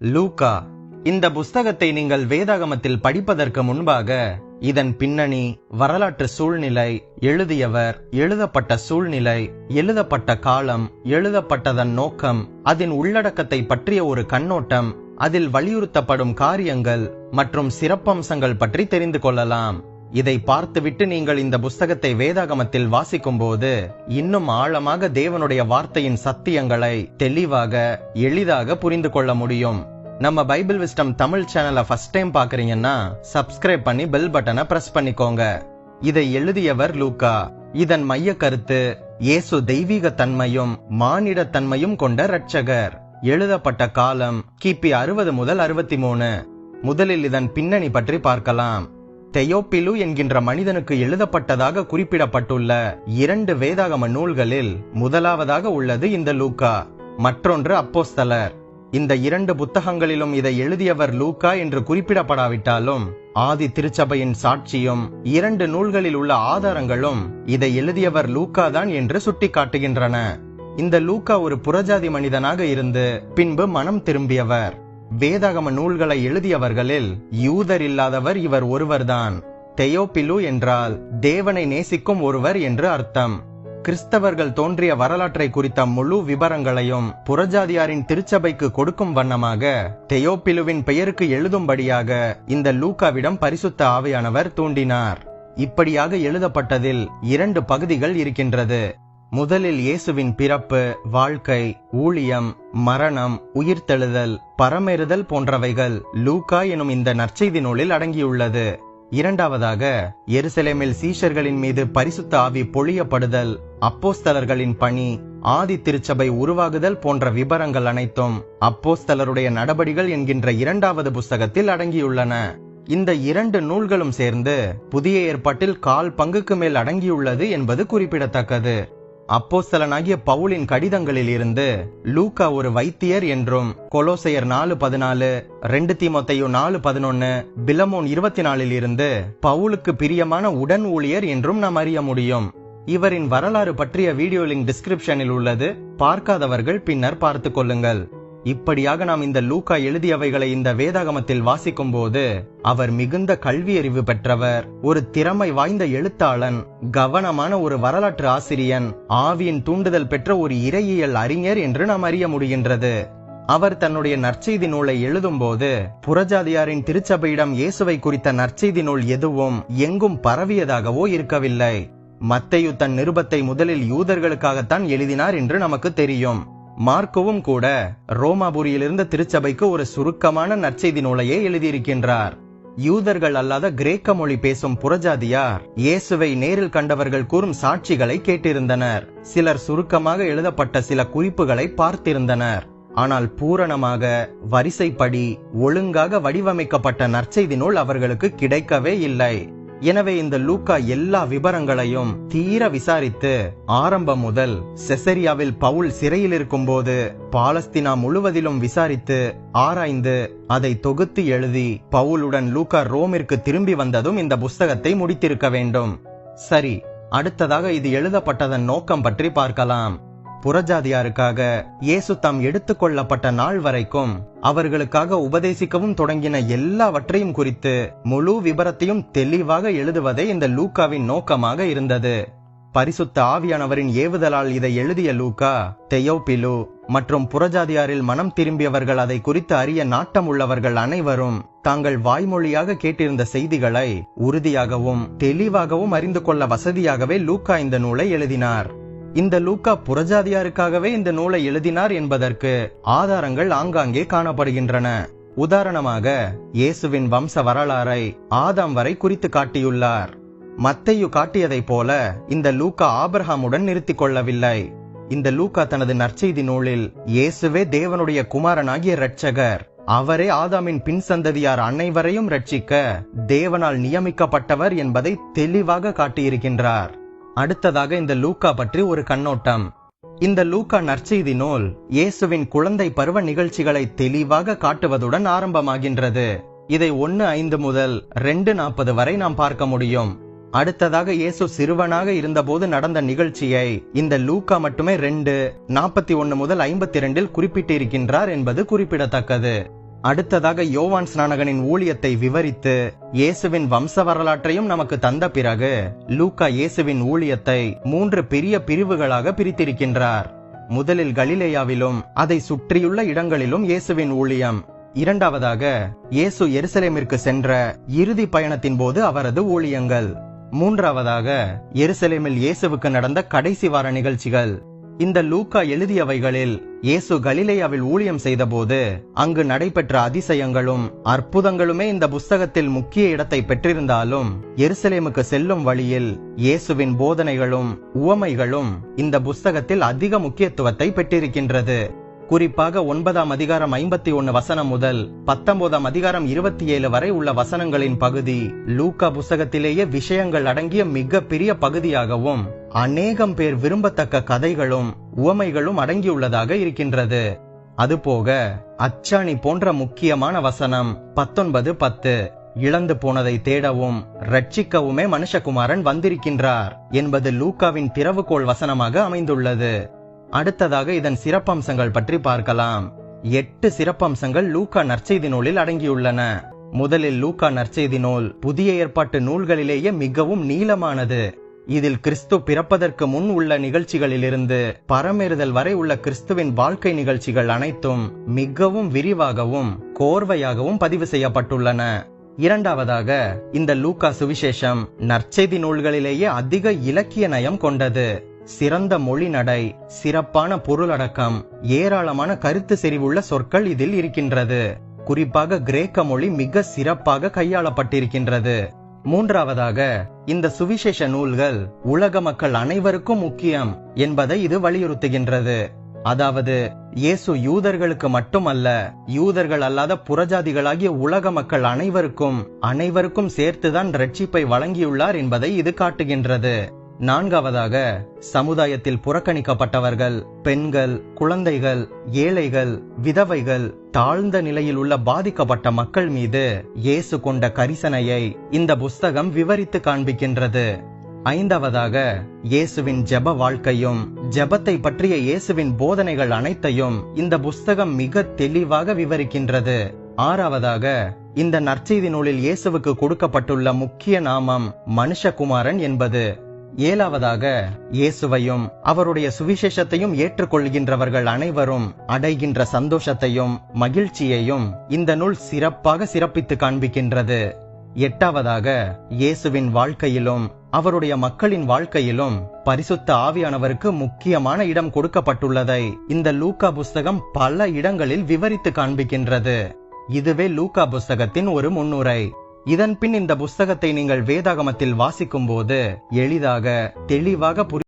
Luca இந்த புஸ்தகத்தை நீங்கள் வேதாகமத்தில் படிப்பதற்கு முன்பாக இதன் பின்னணி வரலாற்று சூழ்நிலை எழுதியவர் எழுதப்பட்ட சூழ்நிலை எழுதப்பட்ட காலம் எழுதப்பட்டதன் நோக்கம் அதன் உள்ளடக்கத்தை பற்றிய ஒரு கண்ணோட்டம் அதில் வலியுறுத்தப்படும் காரியங்கள் மற்றும் சிறப்பம்சங்கள் பற்றி தெரிந்து கொள்ளலாம். இதை பார்த்துவிட்டு நீங்கள் இந்த புஸ்தகத்தை வேதாகமத்தில் வாசிக்கும் போது இன்னும் ஆழமாக தேவனுடைய வார்த்தையின் சத்தியங்களை தெளிவாக எளிதாக புரிந்து கொள்ள முடியும். நம்ம பைபிள் விஸ்டம் தமிழ் சேனலை ஃபர்ஸ்ட் டைம் பாக்குறீங்கன்னா சப்ஸ்கிரைப் பண்ணி பெல் பட்டனை பிரஸ் பண்ணிக்கோங்க. இதை எழுதியவர் லூக்கா. இதன் மைய கருத்து இயேசு தெய்வீக தன்மையும் மானிட தன்மையும் கொண்ட ரட்சகர் எழுதப்பட்ட காலம் கிபி அறுபது முதல் அறுபத்தி மூணு. முதலில் இதன் பின்னணி பற்றி பார்க்கலாம். தெயோப்பிலு என்கின்ற மனிதனுக்கு எழுதப்பட்டதாக குறிப்பிடப்பட்டுள்ள இரண்டு வேதாகம நூல்களில் முதலாவதாக உள்ளது இந்த லூக்கா. மற்றொன்று அப்போஸ்தலர். இந்த இரண்டு புத்தகங்களிலும் இதை எழுதியவர் லூக்கா என்று குறிப்பிடப்படாவிட்டாலும் ஆதி திருச்சபையின் சாட்சியும் இரண்டு நூல்களில் உள்ள ஆதாரங்களும் இதை எழுதியவர் லூக்கா தான் என்று சுட்டிக்காட்டுகின்றன. இந்த லூக்கா ஒரு புறஜாதி மனிதனாக இருந்து பின்பு மனம் திரும்பியவர். வேதாகம நூல்களை எழுதியவர்களில் யூதர் இல்லாதவர் இவர் ஒருவர்தான். தெயோபிலு என்றால் தேவனை நேசிக்கும் ஒருவர் என்று அர்த்தம். கிறிஸ்தவர்கள் தோன்றிய வரலாற்றை குறித்த முழு விவரங்களையும் புறஜாதியாரின் திருச்சபைக்கு கொடுக்கும் வண்ணமாக தெயோப்பிலுவின் பெயருக்கு எழுதும்படியாக இந்த லூக்காவிடம் பரிசுத்த ஆவியானவர் தூண்டினார். இப்படியாக எழுதப்பட்டதில் இரண்டு பகுதிகள் இருக்கின்றது. முதலில் இயேசுவின் பிறப்பு வாழ்க்கை ஊழியம் மரணம் உயிர்த்தெழுதல் பரமேறுதல் போன்றவைகள் லூகா எனும் இந்த நற்செய்தி நூலில் அடங்கியுள்ளது. இரண்டாவதாக எருசலேமில் சீஷர்களின் மீது பரிசுத்த ஆவி பொழியப்படுதல் அப்போஸ்தலர்களின் பணி ஆதி திருச்சபை உருவாகுதல் போன்ற விபரங்கள் அனைத்தும் அப்போஸ்தலருடைய நடபடிகள் என்கின்ற இரண்டாவது புஸ்தகத்தில் அடங்கியுள்ளன. இந்த இரண்டு நூல்களும் சேர்ந்து புதிய ஏற்பாட்டில் கால் பங்குக்கு மேல் அடங்கியுள்ளது என்பது குறிப்பிடத்தக்கது. அப்போஸ்தலனாகிய பவுலின் கடிதங்களில் இருந்து லூக்கா ஒரு வைத்தியர் என்றும் கொலோசையர் நாலு பதினாலு ரெண்டு தீமோத்தையு நாலு பதினொன்னு பிலமோன் இருபத்தி நாலில் இருந்து பவுலுக்கு பிரியமான உடன் ஊழியர் என்றும் நாம் அறிய முடியும். இவரின் வரலாறு பற்றிய வீடியோ லிங்க் டிஸ்கிரிப்ஷனில் உள்ளது. பார்க்காதவர்கள் பின்னர் பார்த்துக் கொள்ளுங்கள். இப்படியாக நாம் இந்த லூக்கா எழுதியவைகளை இந்த வேதாகமத்தில் வாசிக்கும் போது அவர் மிகுந்த கல்வியறிவு பெற்றவர் ஒரு திறமை வாய்ந்த எழுத்தாளன் கவனமான ஒரு வரலாற்று ஆசிரியன் ஆவியின் தூண்டுதல் பெற்ற ஒரு இறையியல் அறிஞர் என்று நாம் அறிய முடிகின்றது. அவர் தன்னுடைய நற்செய்தி நூலை எழுதும்போது புறஜாதியாரின் திருச்சபையிடம் இயேசுவை குறித்த நற்செய்தி நூல் எதுவும் எங்கும் பரவியதாகவோ இருக்கவில்லை. மத்தையு தன் நிருபத்தை முதலில் யூதர்களுக்காகத்தான் எழுதினார் என்று நமக்கு தெரியும். மார்க்கோவும் கூட ரோமாபுரியிலிருந்த திருச்சபைக்கு ஒரு சுருக்கமான நற்செய்தி நூலையே எழுதியிருக்கின்றார். யூதர்கள் அல்லாத கிரேக்க மொழி பேசும் புறஜாதியார் இயேசுவை நேரில் கண்டவர்கள் கூறும் சாட்சிகளை கேட்டிருந்தனர். சிலர் சுருக்கமாக எழுதப்பட்ட சில குறிப்புகளை பார்த்திருந்தனர். ஆனால் பூரணமாக வரிசைப்படி ஒழுங்காக வடிவமைக்கப்பட்ட நற்செய்தி நூல் அவர்களுக்கு கிடைக்கவே இல்லை. எனவே இந்த லூக்கா எல்லா விபரங்களையும் தீர விசாரித்து ஆரம்பம் முதல் செசரியாவில் பவுல் சிறையில் இருக்கும்போது பாலஸ்தீனா முழுவதிலும் விசாரித்து ஆராய்ந்து அதை தொகுத்து எழுதி பவுலுடன் லூக்கா ரோமிற்கு திரும்பி வந்ததும் இந்த புஸ்தகத்தை முடித்திருக்க வேண்டும். சரி அடுத்ததாக இது எழுதப்பட்டதன் நோக்கம் பற்றி பார்க்கலாம். புறஜாதியாருக்காக இயேசு தாம் எடுத்துக்கொள்ளப்பட்ட நாள் வரைக்கும் அவர்களுக்காக உபதேசிக்கவும் தொடங்கின எல்லாவற்றையும் குறித்து முழு விபரத்தையும் தெளிவாக எழுதுவதே இந்த லூக்காவின் நோக்கமாக இருந்தது. பரிசுத்த ஆவியானவரின் ஏவுதலால் இதை எழுதிய லூக்கா தெயோபிலு மற்றும் புறஜாதியாரில் மனம் திரும்பியவர்கள் அதை குறித்து அறிய நாட்டம் உள்ளவர்கள் அனைவரும் தாங்கள் வாய்மொழியாக கேட்டிருந்த செய்திகளை உறுதியாகவும் தெளிவாகவும் அறிந்து கொள்ள வசதியாகவே லூக்கா இந்த நூலை எழுதினார். இந்த லூக்கா புறஜாதியாருக்காகவே இந்த நூலை எழுதினார் என்பதற்கு ஆதாரங்கள் ஆங்காங்கே காணப்படுகின்றன. உதாரணமாக இயேசுவின் வம்ச வரலாறை ஆதாம் வரை குறித்து காட்டியுள்ளார். மத்தையு காட்டியதைப் போல இந்த லூக்கா ஆபிரஹாமுடன் நிறுத்திக் கொள்ளவில்லை. இந்த லூக்கா தனது நற்செய்தி நூலில் இயேசுவே தேவனுடைய குமாரனாகிய இரட்சகர் அவரே ஆதாமின் பின் சந்ததியார் அனைவரையும் ரட்சிக்க தேவனால் நியமிக்கப்பட்டவர் என்பதை தெளிவாக காட்டியிருக்கின்றார். அடுத்ததாக இந்த லூக்கா பற்றி ஒரு கண்ணோட்டம். இந்த லூக்கா நற்செய்தி நூல் இயேசுவின் குழந்தை பருவ நிகழ்ச்சிகளை தெளிவாக காட்டுவதுடன் ஆரம்பமாகின்றது. இதை ஒன்னு ஐந்து முதல் ரெண்டு நாற்பது வரை நாம் பார்க்க முடியும். அடுத்ததாக இயேசு சிறுவனாக இருந்தபோது நடந்த நிகழ்ச்சியை இந்த லூக்கா மட்டுமே ரெண்டு நாற்பத்தி ஒன்னு முதல் ஐம்பத்தி இரண்டில் குறிப்பிட்டிருக்கின்றார் என்பது குறிப்பிடத்தக்கது. அடுத்ததாக யோவான் ஸ்நானகனின் ஊழியத்தை விவரித்து இயேசுவின் வம்ச வரலாற்றையும் நமக்கு தந்த பிறகு லூக்கா இயேசுவின் ஊழியத்தை மூன்று பெரிய பிரிவுகளாக பிரித்திருக்கின்றார். முதலில் கலிலேயாவிலும் அதை சுற்றியுள்ள இடங்களிலும் இயேசுவின் ஊழியம். இரண்டாவதாக இயேசு எருசலேமிற்கு சென்ற இறுதி பயணத்தின் போது அவரது ஊழியங்கள். மூன்றாவதாக எருசலேமில் இயேசுவுக்கு நடந்த கடைசி வார நிகழ்ச்சிகள். இந்த லூக்கா எழுதியவைகளில் இயேசு கலிலேயாவில் ஊழியம் செய்தபோது அங்கு நடைபெற்ற அதிசயங்களும் அற்புதங்களுமே இந்த புஸ்தகத்தில் முக்கிய இடத்தை பெற்றிருந்தாலும் எருசலேமுக்கு செல்லும் வழியில் இயேசுவின் போதனைகளும் உவமைகளும் இந்த புஸ்தகத்தில் அதிக முக்கியத்துவத்தை பெற்றிருக்கின்றது. குறிப்பாக ஒன்பதாம் அதிகாரம் ஐம்பத்தி ஒன்னு வசனம் முதல் பத்தொன்பதாம் அதிகாரம் இருபத்தி ஏழு வரை உள்ள வசனங்களின் பகுதி லூக்கா புஸ்தகத்திலேயே விஷயங்கள் அடங்கிய மிக பெரிய பகுதியாகவும் அநேகம் பேர் விரும்பத்தக்க கதைகளும் உவமைகளும் அடங்கியுள்ளதாக இருக்கின்றது. அதுபோக அச்சாணி போன்ற முக்கியமான வசனம் பத்தொன்பது பத்து இழந்து போனதை தேடவும் ரட்சிக்கவுமே மனுஷகுமாரன் வந்திருக்கின்றார் என்பது லூக்காவின் திறவுகோள் வசனமாக அமைந்துள்ளது. அடுத்ததாக இதன் சிறப்பம்சங்கள் பற்றி பார்க்கலாம். எட்டு சிறப்பம்சங்கள் லூக்கா நற்செய்தி நூலில் அடங்கியுள்ளன. முதலில் லூக்கா நற்செய்தி நூல் புதிய ஏற்பாட்டு நூல்களிலேயே மிகவும் நீளமானது. இதில் கிறிஸ்து பிறப்பதற்கு முன் உள்ள நிகழ்ச்சிகளிலிருந்து பரமேறுதல் வரை உள்ள கிறிஸ்துவின் வாழ்க்கை நிகழ்ச்சிகள் அனைத்தும் மிகவும் விரிவாகவும் கோர்வையாகவும் பதிவு செய்யப்பட்டுள்ளன. இரண்டாவதாக இந்த லூக்கா சுவிசேஷம் நற்செய்தி நூல்களிலேயே அதிக இலக்கிய நயம் கொண்டது. சிறந்த மொழி நடை சிறப்பான பொருளடக்கம் ஏராளமான கருத்து செறிவுள்ள சொற்கள் இதில் இருக்கின்றது. குறிப்பாக கிரேக்க மொழி மிக சிறப்பாக கையாளப்பட்டிருக்கின்றது. மூன்றாவதாக இந்த சுவிசேஷ நூல்கள் உலக மக்கள் அனைவருக்கும் முக்கியம் என்பதை இது வலியுறுத்துகின்றது. அதாவது இயேசு யூதர்களுக்கு மட்டுமல்ல யூதர்கள் அல்லாத புறஜாதிகளாகிய உலக மக்கள் அனைவருக்கும் அனைவருக்கும் சேர்த்துதான் ரட்சிப்பை வழங்கியுள்ளார் என்பதை இது காட்டுகின்றது. நான்காவதாக சமுதாயத்தில் புறக்கணிக்கப்பட்டவர்கள் பெண்கள் குழந்தைகள் ஏழைகள் விதவைகள் தாழ்ந்த நிலையில் உள்ள பாதிக்கப்பட்ட மக்கள் மீது இயேசு கொண்ட கரிசனையை இந்த புஸ்தகம் விவரித்து காண்பிக்கின்றது. ஐந்தாவதாக இயேசுவின் ஜெப வாழ்க்கையும் ஜெபத்தை பற்றிய இயேசுவின் போதனைகள் அனைத்தையும் இந்த புஸ்தகம் மிக தெளிவாக விவரிக்கின்றது. ஆறாவதாக இந்த நற்செய்தி நூலில் இயேசுவுக்கு கொடுக்கப்பட்டுள்ள முக்கிய நாமம் மனுஷகுமாரன் என்பது. ஏழாவதாக இயேசுவையும் அவருடைய சுவிசேஷத்தையும் ஏற்றுக்கொள்கின்றவர்கள் அனைவரும் அடைகின்ற சந்தோஷத்தையும் மகிழ்ச்சியையும் இந்த நூல் சிறப்பாக சிறப்பித்து காண்பிக்கின்றது. எட்டாவதாக இயேசுவின் வாழ்க்கையிலும் அவருடைய மக்களின் வாழ்க்கையிலும் பரிசுத்த ஆவியானவருக்கு முக்கியமான இடம் கொடுக்கப்பட்டுள்ளதை இந்த லூக்கா புஸ்தகம் பல இடங்களில் விவரித்து காண்பிக்கின்றது. இதுவே லூக்கா புஸ்தகத்தின் ஒரு முன்னுரை. இதன் பின் இந்த புஸ்தகத்தை நீங்கள் வேதாகமத்தில் வாசிக்கும் போது எளிதாக தெளிவாக புரி